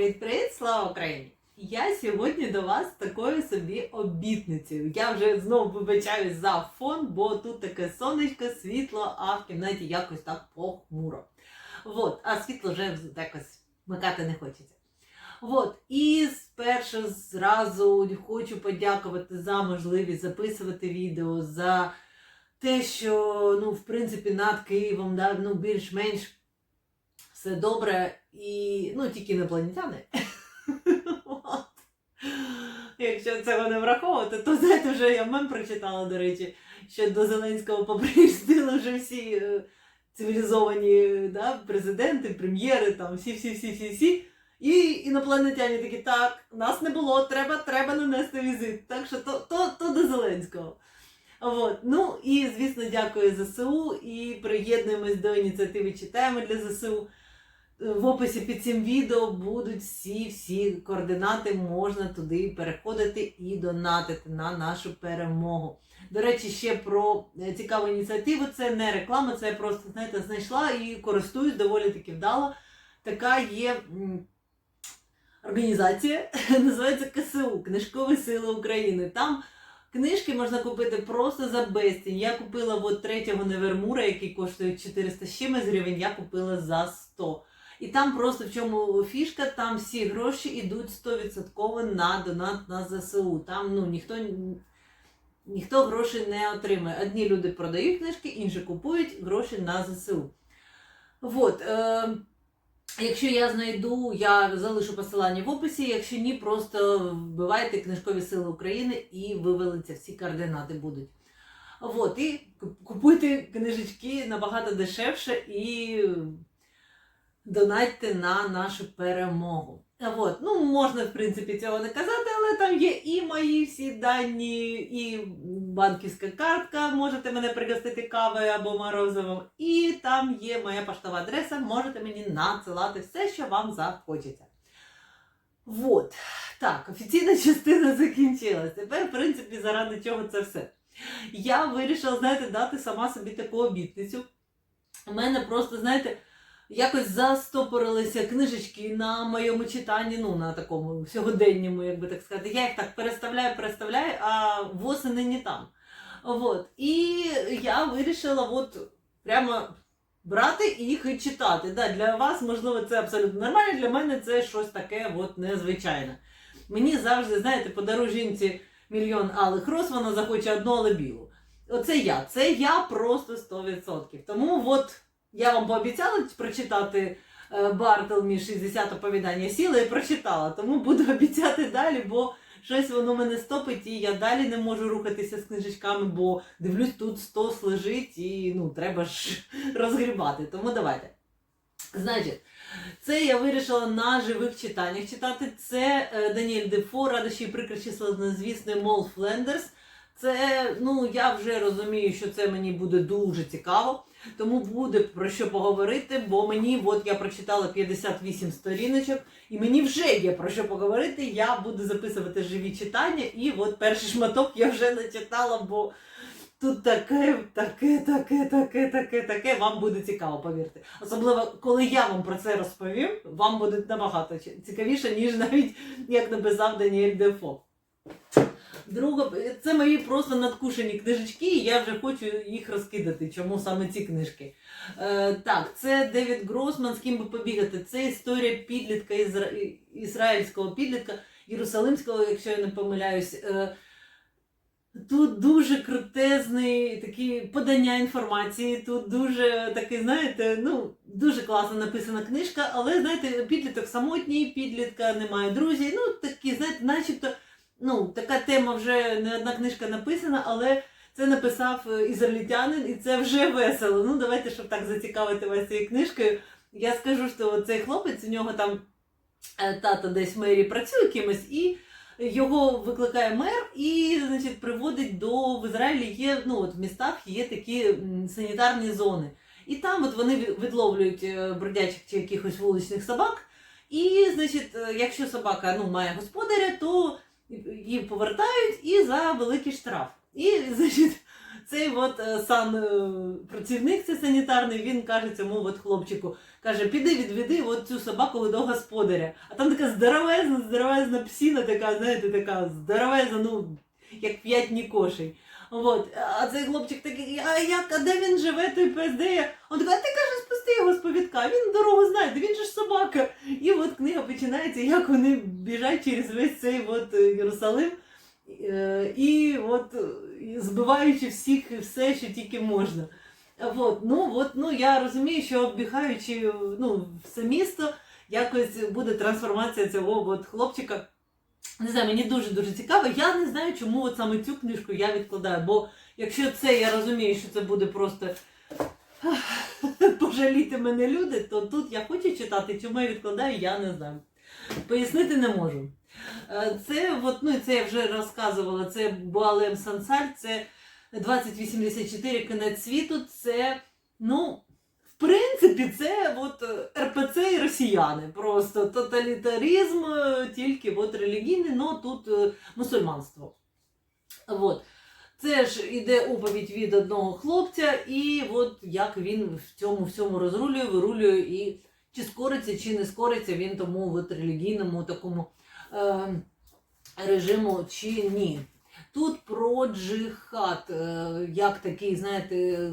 Привіт-привіт, слава Україні! Я сьогодні до вас з такою собі обітницею. Я вже знову вибачаюсь за фон, бо тут таке сонечко, світло, а в кімнаті якось так похмуро. Вот, а світло вже якось вмикати не хочеться. Вот, і спершу зразу хочу подякувати за можливість записувати відео, за те, що ну, в принципі над Києвом да, ну, більш-менш все добре і ну, тільки інопланетяни. Якщо цього не враховувати, то знаєте, вже я мем прочитала, до речі, що до Зеленського поприїздили вже всі е, цивілізовані да, президенти, прем'єри, там всі-всі-всі-всі-всі. І інопланетяни такі, так, нас не було, треба, треба нанести візит. Так що то, то, то до Зеленського. От. Ну і звісно, дякую ЗСУ і приєднуємось до ініціативи Читаємо для ЗСУ. В описі під цим відео будуть всі-всі координати, можна туди переходити і донатити на нашу перемогу. До речі, ще про е, цікаву ініціативу. Це не реклама, це я просто знаєте, знайшла і користуюсь доволі таки вдало. Така є організація, називається КСУ Книжкові Сили України. Там книжки можна купити просто за безцінь. Я купила от третього Невермура, який коштує 400 з чимось гривень, я купила за 100. І там просто в чому фішка, там всі гроші йдуть 100% на донат на ЗСУ. Там ну ніхто ніхто грошей не отримує. Одні люди продають книжки, інші купують гроші на ЗСУ. Вот, е, якщо я знайду, я залишу посилання в описі. Якщо ні, просто вбивайте книжкові сили України і вивелиться всі координати будуть. Вот, і купуйте книжечки набагато дешевше і донатьте на нашу перемогу. Вот. Ну, можна, в принципі, цього не казати, але там є і мої всі дані, і банківська картка, можете мене пригостити кавою або морозивом. І там є моя поштова адреса, можете мені надсилати все, що вам захочеться. Вот. Так, офіційна частина закінчилась. Тепер, в принципі, заради чого це все. Я вирішила, знаєте, дати сама собі таку обітницю. У мене просто, знаєте, якось застопорилися книжечки на моєму читанні, ну, на такому сьогоденньому, як би так сказати. Я їх так переставляю, переставляю, а восени не там. Вот. І я вирішила от прямо брати їх і читати. Да, Для вас, можливо, це абсолютно нормально, для мене це щось таке от незвичайне. Мені завжди, знаєте, подаруй жінці мільйон алих роз, вона захоче одну, але білу. Оце я. Це я просто 100%. Тому от. Я вам пообіцяла прочитати е, Бартелмі 60 оповідання сіли і прочитала. Тому буду обіцяти далі, бо щось воно мене стопить, і я далі не можу рухатися з книжечками, бо дивлюсь, тут стос лежить і ну, треба ж розгрібати. Тому давайте. Значить, це я вирішила на живих читаннях читати. Це е, Даніель Дефо, радощі і прикричі славнозвісний Мол Флендерс. Це, ну, я вже розумію, що це мені буде дуже цікаво. Тому буде про що поговорити, бо мені, от я прочитала 58 сторіночок, і мені вже є про що поговорити. Я буду записувати живі читання, і от перший шматок я вже начитала, бо тут таке, таке, таке, таке, таке, таке. Вам буде цікаво, повірте. Особливо, коли я вам про це розповім, вам буде набагато цікавіше, ніж навіть як написав Даніель Дефо. Друга, це мої просто надкушені книжечки, і я вже хочу їх розкидати. Чому саме ці книжки? Е, Так, це Девід Гросман, з ким би побігати. Це історія підлітка ізра... ізраїльського підлітка, Єрусалимського, якщо я не помиляюсь. Е, Тут дуже крутезний такі подання інформації, тут дуже такий, знаєте, ну, дуже класно написана книжка, але, знаєте, підліток самотній, підлітка немає друзів. Ну, такі, знаєте, начебто ну, така тема вже не одна книжка написана, але це написав е, ізраїльтянин, і це вже весело. Ну, давайте, щоб так зацікавити вас цією книжкою. Я скажу, що цей хлопець, у нього там е, тато десь в мері працює кимось, і його викликає мер і значить, приводить до в Ізраїлі є ну, от в містах є такі санітарні зони. І там от вони відловлюють е, бродячих чи якихось вуличних собак. І, значить, якщо собака ну, має господаря, то її повертають і за великий штраф. І, значить, цей от е, сан е, працівник цей санітарний, він каже цьому от хлопчику, каже, піди відведи от цю собаку до господаря. А там така здоровезна, здоровезна псіна, така, знаєте, така здоровезна, ну, як п'ятні кошей. От. А цей хлопчик такий, а як, а де він живе, той пес, де я? Он такий, а ти каже, спусти його з повідка, він дорогу знає, він же ж собака. І от книга починається, як вони біжать через весь цей от е, Єрусалим. Е, І от збиваючи всіх все, що тільки можна. От, ну, от, ну, я розумію, що оббігаючи ну, все місто, якось буде трансформація цього от хлопчика. Не знаю, мені дуже-дуже цікаво. Я не знаю, чому от саме цю книжку я відкладаю. Бо якщо це я розумію, що це буде просто пожаліти мене люди, то тут я хочу читати, чому я відкладаю, я не знаю. Пояснити не можу. Е, Це, от, ну, це я вже розказувала, це Буалем Сансаль, це 2084 кінець світу, це, ну, принципі, це от е, РПЦ і росіяни. Просто тоталітаризм, е, тільки от релігійний, але тут е, мусульманство. От. Це ж іде оповідь від одного хлопця, і от як він в цьому всьому розрулює, вирулює, і чи скориться, чи не скориться він тому от релігійному такому е, режиму, чи ні. Тут про джихад, як такий, знаєте,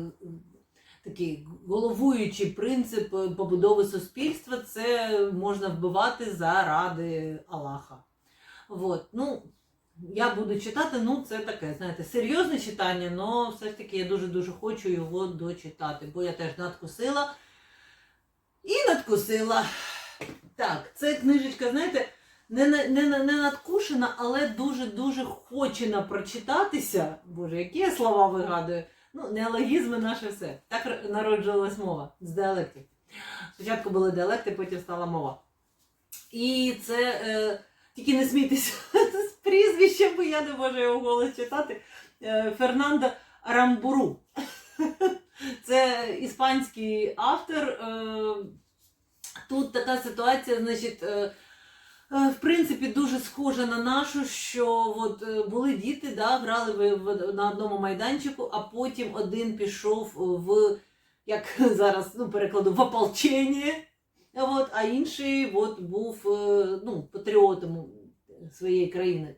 такий головуючий принцип побудови суспільства, це можна вбивати заради Аллаха. От. Ну, я буду читати, ну це таке, знаєте, серйозне читання, але все ж таки я дуже-дуже хочу його дочитати, бо я теж надкусила і надкусила. Так, це книжечка, знаєте, не, на- не, не надкушена, але дуже-дуже хочена прочитатися. Боже, які я слова вигадую. Ну, неологізми наше все. Так народжувалась мова з діалектів. Спочатку були діалекти, потім стала мова. І це е, тільки не смійтеся з прізвищем, бо я не можу його голос читати. Е, Фернандо Рамбуру. Це іспанський автор. Е, тут така ситуація, значить. Е, В принципі, дуже схожа на нашу, що от е, були діти, да, грали в- на одному майданчику, а потім один пішов в, як зараз ну, перекладу, в ополчення, от, а інший от, був е, ну, патріотом своєї країни.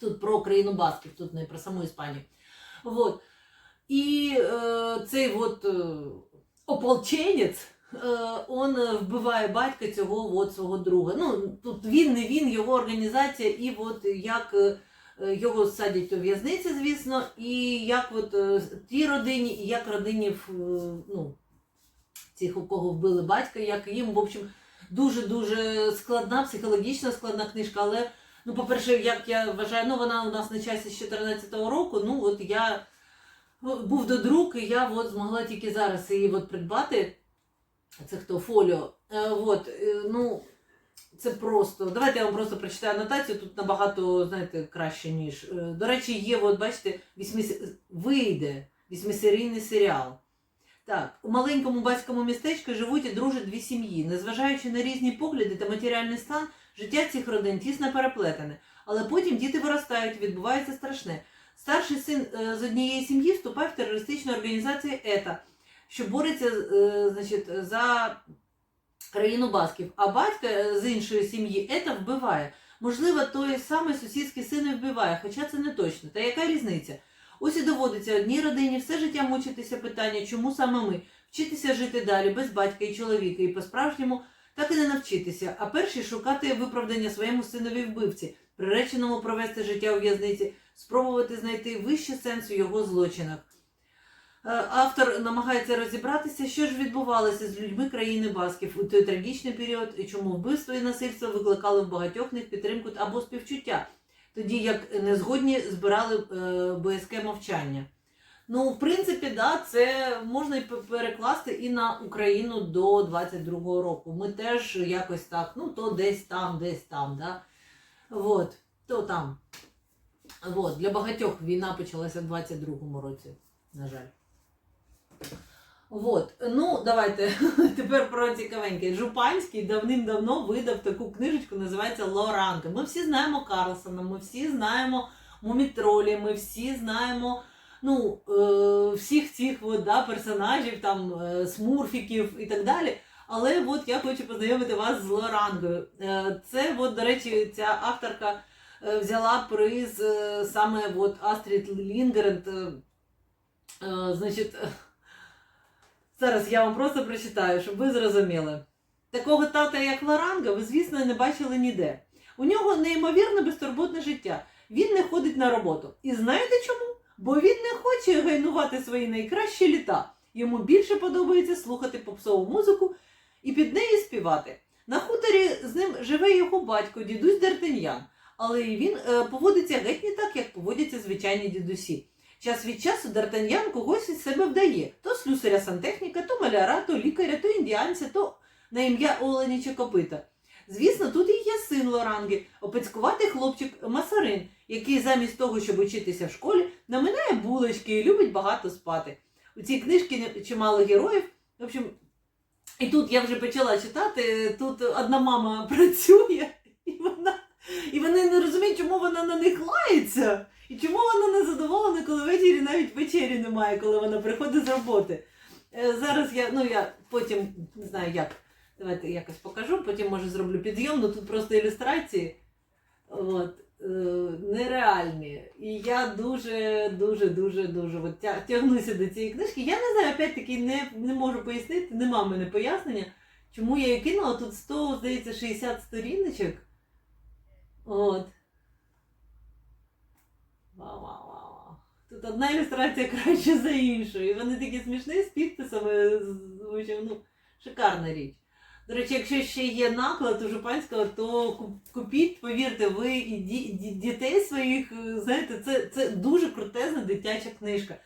Тут про країну Басків, тут не про саму Іспанію. От. І е, цей от, е, ополченець. Е, он е, вбиває батька цього от свого друга. Ну, тут він, не він, його організація, і от як е, його садять у в'язниці, звісно, і як от тій родині, і як родині ну, цих, у кого вбили батька, як їм, в общем, дуже-дуже складна, психологічно складна книжка, але, ну, по-перше, як я вважаю, ну, вона у нас на часі з 14-го року, ну, от я ну, був до друк, і я от змогла тільки зараз її от придбати. Це хто фоліо. Е, от, е, ну, це просто. Давайте я вам просто прочитаю анотацію. Тут набагато, знаєте, краще, ніж. Е, До речі, є, от бачите, вісьмис... вийде вісьмисерійний серіал. Так, у маленькому батькому містечку живуть і дружать дві сім'ї. Незважаючи на різні погляди та матеріальний стан, життя цих родин тісно переплетене. Але потім діти виростають, відбувається страшне. Старший син з однієї сім'ї вступає в терористичну організацію ЕТА що бореться е, значить, за країну Басків, а батька е, з іншої сім'ї ета вбиває. Можливо, той самий сусідський син і вбиває, хоча це не точно. Та яка різниця? Ось і доводиться одній родині все життя мучитися питання, чому саме ми, вчитися жити далі без батька і чоловіка, і по-справжньому так і не навчитися, а перші шукати виправдання своєму синові вбивці, приреченому провести життя у в'язниці, спробувати знайти вищий сенс у його злочинах. Е, Автор намагається розібратися, що ж відбувалося з людьми країни Басків у той трагічний період, і чому вбивство і насильство викликали в багатьох них підтримку або співчуття, тоді як незгодні збирали е, боязке мовчання. Ну, в принципі, да, це можна і перекласти і на Україну до 22-го року. Ми теж якось так, ну то десь там, десь там, да. Вот, то там. Вот, для багатьох війна почалася в 22-му році, на жаль. Вот. Ну, давайте тепер про цікавеньке. Жупанський давним-давно видав таку книжечку, називається Лоранка. Ми всі знаємо Карлсона, ми всі знаємо Мумітролі, ми всі знаємо ну, е, всіх цих от, да, персонажів, там, е, смурфіків і так далі. Але от я хочу познайомити вас з Лорангою. Е, Це, от, до речі, ця авторка е, взяла приз е, саме от Астрід Лінгерент. е, е, Значить, зараз я вам просто прочитаю, щоб ви зрозуміли. Такого тата, як Лоранга, ви, звісно, не бачили ніде. У нього неймовірно безтурботне життя. Він не ходить на роботу. І знаєте чому? Бо він не хоче гайнувати свої найкращі літа. Йому більше подобається слухати попсову музику і під неї співати. На хуторі з ним живе його батько, дідусь Д'Артаньян, але і він е, поводиться геть не так, як поводяться звичайні дідусі. Час від часу Д'Артаньян когось із себе вдає: то слюсаря сантехніка, то маляра, то лікаря, то індіанця, то на ім'я Олені чи Копита. Звісно, тут і є син Лоранги, опецькуватий хлопчик Масарин, який замість того, щоб учитися в школі, наминає булочки і любить багато спати. У цій книжці чимало героїв. В общем, і тут я вже почала читати. Тут одна мама працює, і вона і вони не розуміють, чому вона на них лається, і чому вона не задоволена, коли ввечері навіть вечері немає, коли вона приходить з роботи. Е, Зараз я, ну я потім не знаю як. Давайте якось покажу, потім може зроблю підйом, ну тут просто ілюстрації. От, е, нереальні. І я дуже, дуже, дуже, дуже от, тягнуся до цієї книжки. Я не знаю, опять-таки не, не можу пояснити, нема в мене пояснення, чому я її кинула. Тут 100, здається, 60 сторіночок. От. Вау, вау, вау. Тут одна ілюстрація краще за іншу. І вони такі смішні з підписами. ну, шикарна річ. До речі, якщо ще є наклад у Жупанського, то куп- купіть, повірте, ви і ді- ді- дітей своїх, е, знаєте, це, це дуже крутезна дитяча книжка. Е,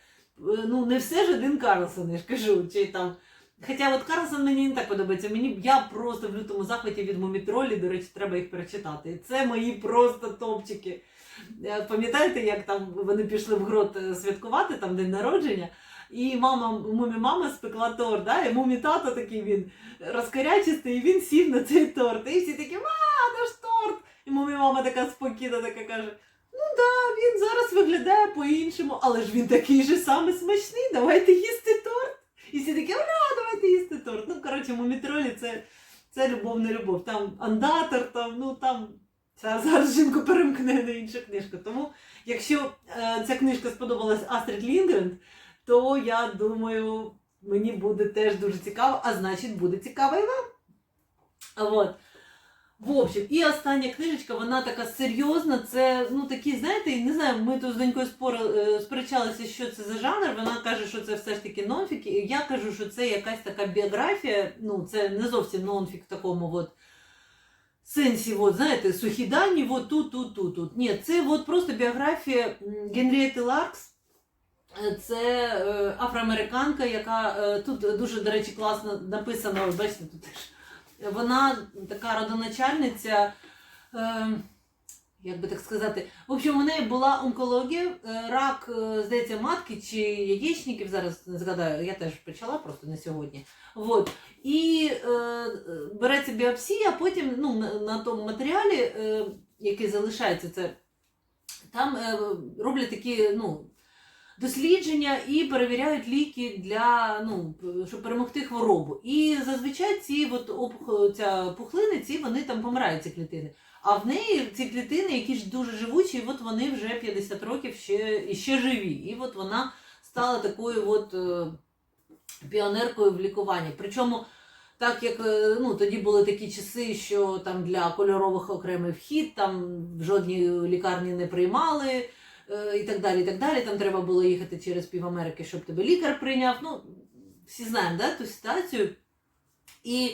Ну, не все ж один Карлсон, я ж кажу, чи там. Хоча от Карлсон мені не так подобається. Мені я просто в лютому захваті від мумітролі, до речі, треба їх перечитати. Це мої просто топчики. Е, Пам'ятаєте, як там вони пішли в грот е, святкувати там день народження? І мама, мумі мама спекла торт, да? і мумі тато такий він розкарячистий, і він сів на цей торт. І всі такі, ма, наш торт! І мумі мама така спокійна, така каже: ну да, він зараз виглядає по-іншому, але ж він такий же самий смачний, давайте їсти торт. І всі такі, ура, давайте їсти торт. Ну, коротше, мумітролі це, це любов, не любов. Там андатор, там, ну там. Це зараз жінку перемкне на іншу книжку. Тому, якщо е, ця книжка сподобалась Астрид Лінгренд, то я думаю, мені буде теж дуже цікаво, а значить буде цікаво і вам. От. В общем, і остання книжечка, вона така серйозна. Це ну такі, знаєте, не знаю, ми тут з донькою спори, е, сперечалися, що це за жанр. Вона каже, що це все ж таки нонфік. І Я кажу, що це якась така біографія. Ну, це не зовсім нонфік в такому от сенсі, от, знаєте, сухі дані, от тут, тут, тут, тут. Ні, це от просто біографія Генрієти Ларкс. Це е, афроамериканка, яка е, тут дуже, до речі, класно написано, бачите, тут теж. Вона така родоначальниця, е, як би так сказати, в общем, у неї була онкологія, е, рак, е, здається, матки чи яєчників, зараз не згадаю, я теж почала, просто не сьогодні. Вот. І е, береться біопсія, а потім ну, на, на тому матеріалі, е, який залишається, це, там е, роблять такі, ну, дослідження і перевіряють ліки для ну, щоб перемогти хворобу. І зазвичай ці от опух- ця пухлини, ці вони там помирають ці клітини. А в неї ці клітини, які ж дуже живучі, от вони вже 50 років ще, і ще живі. І от вона стала такою от, е, піонеркою в лікуванні. Причому, так як е, ну, тоді були такі часи, що там для кольорових окремий вхід, там в жодній лікарні не приймали е, і так далі. і так далі. Там треба було їхати через пів Америки, щоб тебе лікар прийняв. Ну, всі знаємо да, ту ситуацію. І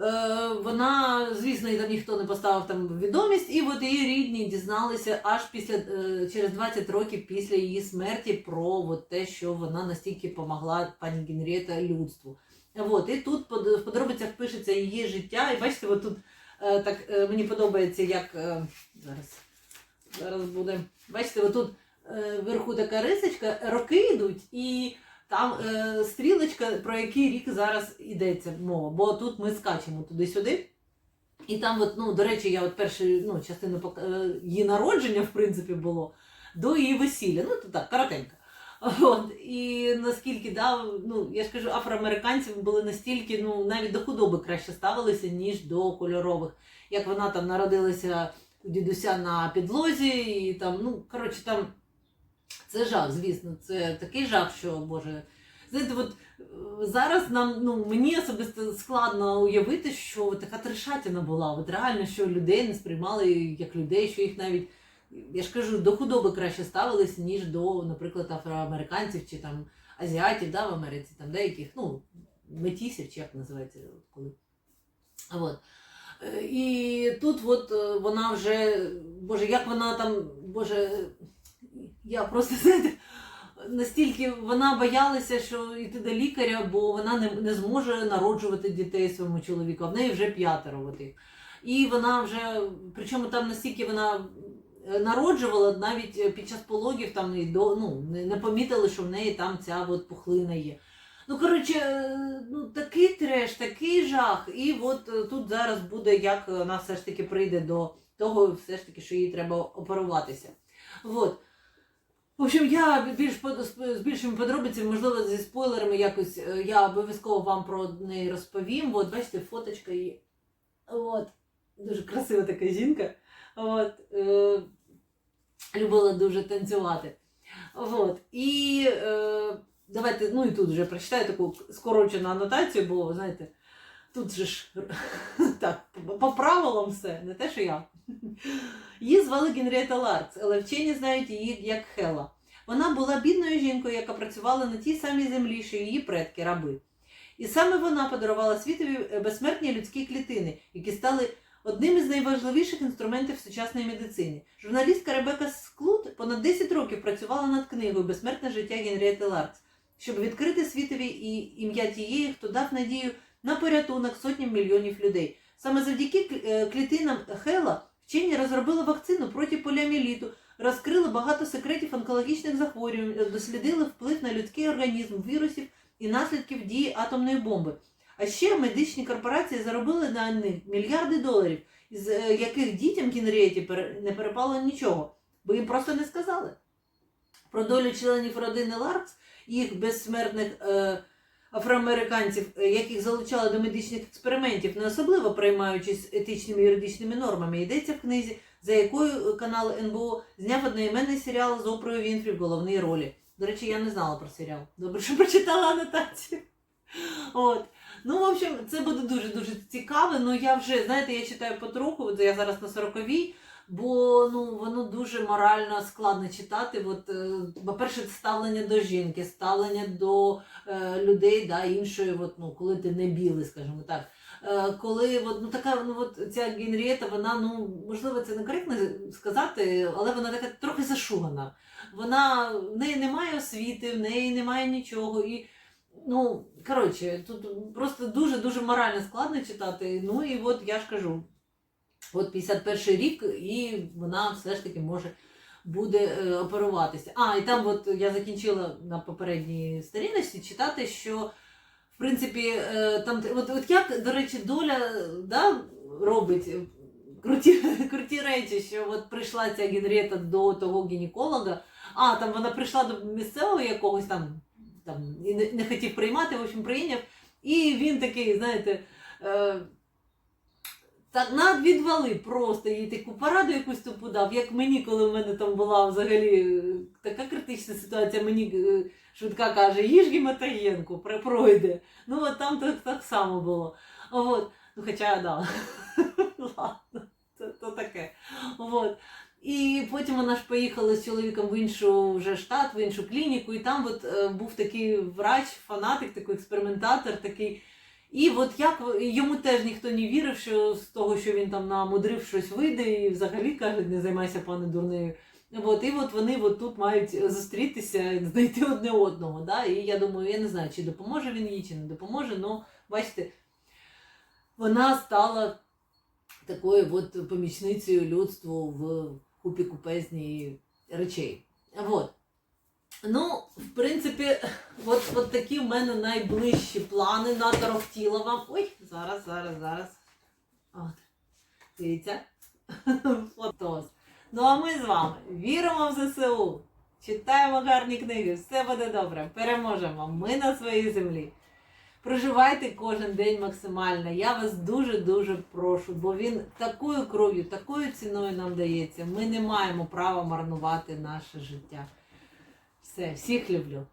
е, вона, звісно, і там ніхто не поставив там відомість, і от її рідні дізналися аж після е, через 20 років після її смерті про от те, що вона настільки допомогла пані Генрієта людству. От, і тут в подробицях пишеться її життя. І бачите, от тут е, так е, мені подобається, як е, зараз, зараз буде. Бачите, отут е, вверху така рисочка, роки йдуть, і там е, стрілочка, про який рік зараз йдеться мова. Бо тут ми скачемо туди-сюди. І там, от, ну, до речі, я от першу ну, частину пок- е, її народження, в принципі, було до її весілля. Ну, то так, коротенько. От, і наскільки, да, ну, я ж кажу, афроамериканці були настільки, ну, навіть до худоби краще ставилися, ніж до кольорових. Як вона там народилася у дідуся на підлозі, і там, ну, коротше, там це жах, звісно, це такий жах, що, Боже. Знаєте, от е, зараз нам, ну, мені особисто складно уявити, що така трешатіна була. От реально, що людей не сприймали як людей, що їх навіть я ж кажу, до худоби краще ставились, ніж до, наприклад, афроамериканців чи там азіатів да, в Америці, там деяких, ну, метісів, чи як називається, коли. От. І тут от е, вона вже, боже, як вона там, боже, я просто настільки вона боялася, що йти до лікаря, бо вона не, не зможе народжувати дітей своєму чоловіку, а в неї вже п'ятеро от їх. І вона вже, причому там настільки вона е, народжувала, навіть під час пологів там і до, ну, не помітили, що в неї там ця от пухлина є. Ну, коротше, е, ну такий треш, такий жах. І от е, тут зараз буде, як вона все ж таки прийде до того, все ж таки, що їй треба оперуватися. От. В общем, я більш з більшими подробицями, можливо, зі спойлерами якось е, я обов'язково вам про неї розповім. От, бачите, фоточка є. От. Дуже красива така жінка. От. Е, любила дуже танцювати. От. І е, давайте, ну і тут вже прочитаю таку скорочену анотацію, бо, знаєте, тут же ж так, по- правилам все, не те, що я. Її звали Генрієта Ларц, але вчені знають її як Хела. Вона була бідною жінкою, яка працювала на тій самій землі, що її предки раби. І саме вона подарувала світові е, безсмертні людські клітини, які стали одним із найважливіших інструментів сучасної медицини. Журналістка Ребека Склут понад 10 років працювала над книгою Безсмертне життя Генрієти Ларц, щоб відкрити світові і ім'я тієї, хто дав надію на порятунок сотням мільйонів людей. Саме завдяки е, клітинам Хела вчені розробили вакцину проти поліоміеліту, розкрили багато секретів онкологічних захворювань, е, дослідили вплив на людський організм вірусів і наслідків дії атомної бомби. А ще медичні корпорації заробили на них мільярди доларів, із е, яких дітям Генрієті пере- не перепало нічого, бо їм просто не сказали. Про долю членів родини Ларкс, їх безсмертних е, афроамериканців, е, яких залучали до медичних експериментів, не особливо приймаючись етичними і юридичними нормами, йдеться в книзі, за якою канал НБО зняв одноіменний серіал з Опрою Вінфрі в головній ролі. До речі, я не знала про серіал. Добре, що прочитала анотацію. От. Ну, в общем, це буде дуже-дуже цікаво. Ну, я вже, знаєте, я читаю потроху, от я зараз на 40-й, бо ну, воно дуже морально складно читати. От, е, по-перше, ставлення до жінки, ставлення до е, людей да, іншої, от, ну, коли ти не білий, скажімо так. Е, коли от, ну, така, ну, от, ця Генрієта, вона, ну, можливо, це не коректно сказати, але вона така трохи зашугана. Вона, в неї немає освіти, в неї немає нічого. І Ну, коротше, тут просто дуже-дуже морально складно читати. Ну і от я ж кажу, от 51 рік, і вона все ж таки може буде е, оперуватися. А, і там от я закінчила на попередній сторіночці читати, що в принципі, е, там от, от як, до речі, доля да, робить е, круті, круті речі, що от прийшла ця Генрієта до того гінеколога, а там вона прийшла до місцевого якогось там там і не, не хотів приймати, в общем, прийняв. І він такий, знаєте, так надвідвали просто їй таку пораду якусь тупу дав, як мені, коли в мене там була взагалі е, така критична ситуація, мені е, швидка каже, їж гематоєнку, пр- пройде. Ну от там так, так само було. От. Ну, хоча, да. Ладно, це то таке. От. І потім вона ж поїхала з чоловіком в іншу вже штат, в іншу клініку, і там от, е, був такий врач, фанатик, такий експериментатор, такий. І от як йому теж ніхто не вірив, що з того, що він там намудрив щось вийде, і взагалі каже, не займайся пане дурнею. От, і от вони от тут мають зустрітися, знайти одне одного. Да? І я думаю, я не знаю, чи допоможе він їй, чи не допоможе, але бачите, вона стала такою от помічницею людству в купі купезні речей. Вот. Ну, в принципі, от, от такі в мене найближчі плани наторохтіла вам. Ой, зараз, зараз, зараз. От. Дивіться. Фотос. Ну а ми з вами віримо в ЗСУ. читаємо гарні книги, все буде добре, переможемо. Ми на своїй землі. Проживайте кожен день максимально. Я вас дуже-дуже прошу, бо він такою кров'ю, такою ціною нам дається. Ми не маємо права марнувати наше життя. Все, всіх люблю.